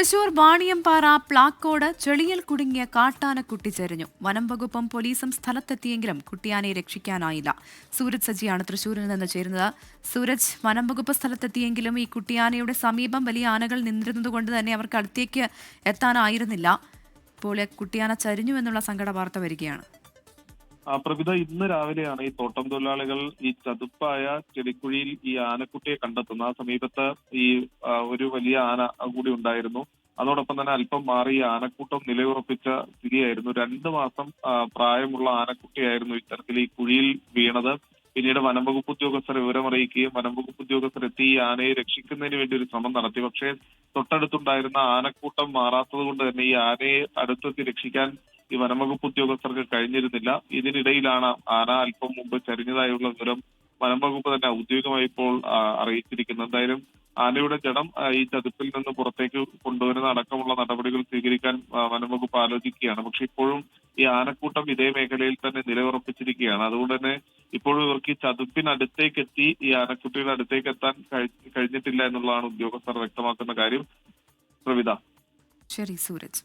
തൃശൂർ വാണിയമ്പാറ പ്ലാക്കോട് ചെളിയിൽ കുടുങ്ങിയ കാട്ടാനക്കുട്ടി ചെരിഞ്ഞു. വനം വകുപ്പും പോലീസും സ്ഥലത്തെത്തിയെങ്കിലും കുട്ടിയാനെ രക്ഷിക്കാനായില്ല. സൂരജ് സജിയാണ് തൃശൂരിൽ നിന്ന് ചേരുന്നത്. സൂരജ് വനം വകുപ്പ് സ്ഥലത്തെത്തിയെങ്കിലും ഈ കുട്ടിയാനയുടെ സമീപം വലിയ ആനകൾ നിന്നിരുന്നതുകൊണ്ട് തന്നെ അവർക്ക് അടുത്തേക്ക് എത്താനായിരുന്നില്ല. ഇപ്പോൾ കുട്ടിയാന ചരിഞ്ഞു എന്നുള്ള സങ്കട വാർത്ത വരികയാണ്. ആ പ്രവിധ ഇന്ന് രാവിലെയാണ് ഈ തോട്ടം തൊഴിലാളികൾ ഈ ചതുപ്പായ ചെടിക്കുഴിയിൽ ഈ ആനക്കുട്ടിയെ കണ്ടെത്തുന്നത്. ആ സമീപത്ത് ഈ ഒരു വലിയ ആന കൂടി ഉണ്ടായിരുന്നു. അതോടൊപ്പം തന്നെ അല്പം മാറി ആനക്കൂട്ടം നിലയുറപ്പിച്ച സ്ഥിതിയായിരുന്നു. രണ്ട് മാസം പ്രായമുള്ള ആനക്കുട്ടിയായിരുന്നു ഇത്തരത്തിൽ ഈ കുഴിയിൽ വീണത്. പിന്നീട് വനം വകുപ്പ് ഉദ്യോഗസ്ഥർ വിവരമറിയിക്കുകയും വനം വകുപ്പ് ഉദ്യോഗസ്ഥർ എത്തി ഈ ആനയെ രക്ഷിക്കുന്നതിന് വേണ്ടി ഒരു ശ്രമം നടത്തി. പക്ഷേ തൊട്ടടുത്തുണ്ടായിരുന്ന ആനക്കൂട്ടം മാറാത്തത് കൊണ്ട് തന്നെ ഈ ആനയെ അടുത്തെത്തി രക്ഷിക്കാൻ ഈ വനംവകുപ്പ് ഉദ്യോഗസ്ഥർക്ക് കഴിഞ്ഞിരുന്നില്ല. ഇതിനിടയിലാണ് ആന അല്പം മുമ്പ് ചരിഞ്ഞതായുള്ള വിവരം വനംവകുപ്പ് തന്നെ ഔദ്യോഗികമായി ഇപ്പോൾ അറിയിച്ചിരിക്കുന്നത്. എന്തായാലും ആനയുടെ ജഡം ഈ ചതുപ്പിൽ നിന്ന് പുറത്തേക്ക് കൊണ്ടുവരുന്ന അടക്കമുള്ള നടപടികൾ സ്വീകരിക്കാൻ വനംവകുപ്പ് ആലോചിക്കുകയാണ്. പക്ഷെ ഇപ്പോഴും ഈ ആനക്കൂട്ടം ഇതേ മേഖലയിൽ തന്നെ നിലയുറപ്പിച്ചിരിക്കുകയാണ്. അതുകൊണ്ട് തന്നെ ഇപ്പോഴും ഇവർക്ക് ഈ ചതുപ്പിനടുത്തേക്ക് എത്തി ഈ ആനക്കുട്ടിയുടെ അടുത്തേക്ക് എത്താൻ കഴിഞ്ഞിട്ടില്ല എന്നുള്ളതാണ് ഉദ്യോഗസ്ഥർ വ്യക്തമാക്കുന്ന കാര്യം. പ്രവിത. ശരി സൂരജ്.